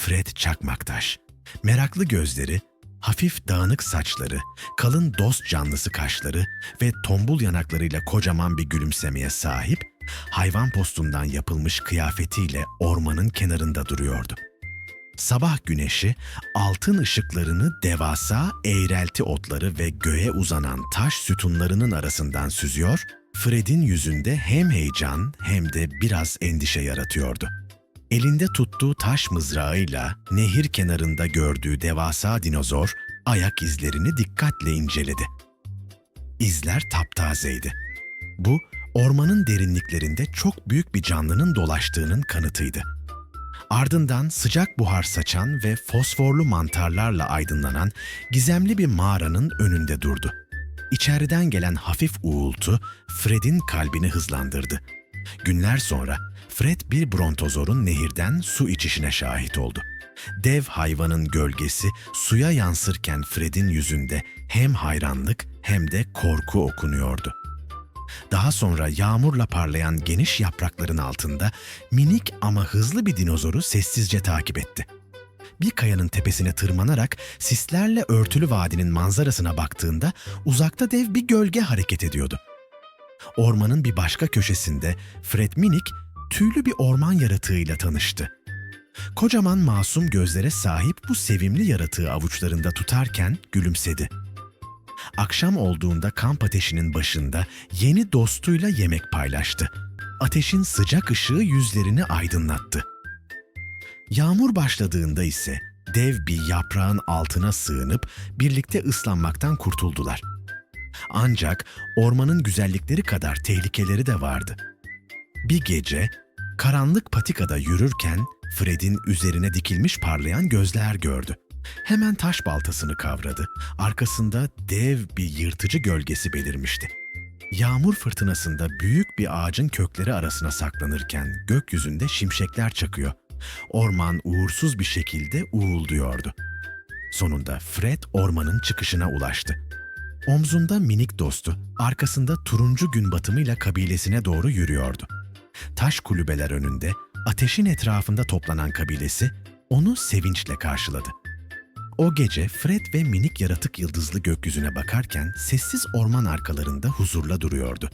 Fred Çakmaktaş. Meraklı gözleri, hafif dağınık saçları, kalın dost canlısı kaşları ve tombul yanaklarıyla kocaman bir gülümsemeye sahip, hayvan postundan yapılmış kıyafetiyle ormanın kenarında duruyordu. Sabah güneşi altın ışıklarını devasa eğrelti otları ve göğe uzanan taş sütunlarının arasından süzüyor, Fred'in yüzünde hem heyecan hem de biraz endişe yaratıyordu. Elinde tuttuğu taş mızrağıyla nehir kenarında gördüğü devasa dinozor ayak izlerini dikkatle inceledi. İzler taptazeydi. Bu, ormanın derinliklerinde çok büyük bir canlının dolaştığının kanıtıydı. Ardından sıcak buhar saçan ve fosforlu mantarlarla aydınlanan gizemli bir mağaranın önünde durdu. İçeriden gelen hafif uğultu Fred'in kalbini hızlandırdı. Günler sonra Fred bir brontozorun nehirden su içişine şahit oldu. Dev hayvanın gölgesi suya yansırken Fred'in yüzünde hem hayranlık hem de korku okunuyordu. Daha sonra yağmurla parlayan geniş yaprakların altında minik ama hızlı bir dinozoru sessizce takip etti. Bir kayanın tepesine tırmanarak sislerle örtülü vadinin manzarasına baktığında uzakta dev bir gölge hareket ediyordu. Ormanın bir başka köşesinde Fred minik tüylü bir orman yaratığıyla tanıştı. Kocaman masum gözlere sahip bu sevimli yaratığı avuçlarında tutarken gülümsedi. Akşam olduğunda kamp ateşinin başında yeni dostuyla yemek paylaştı. Ateşin sıcak ışığı yüzlerini aydınlattı. Yağmur başladığında ise dev bir yaprağın altına sığınıp birlikte ıslanmaktan kurtuldular. Ancak ormanın güzellikleri kadar tehlikeleri de vardı. Bir gece karanlık patikada yürürken Fred'in üzerine dikilmiş parlayan gözler gördü. Hemen taş baltasını kavradı. Arkasında dev bir yırtıcı gölgesi belirmişti. Yağmur fırtınasında büyük bir ağacın kökleri arasına saklanırken gökyüzünde şimşekler çakıyor. Orman uğursuz bir şekilde uğulduyordu. Sonunda Fred ormanın çıkışına ulaştı. Omzunda minik dostu, arkasında turuncu gün batımıyla kabilesine doğru yürüyordu. Taş kulübeler önünde, ateşin etrafında toplanan kabilesi onu sevinçle karşıladı. O gece Fred ve minik yaratık yıldızlı gökyüzüne bakarken sessiz orman arkalarında huzurla duruyordu.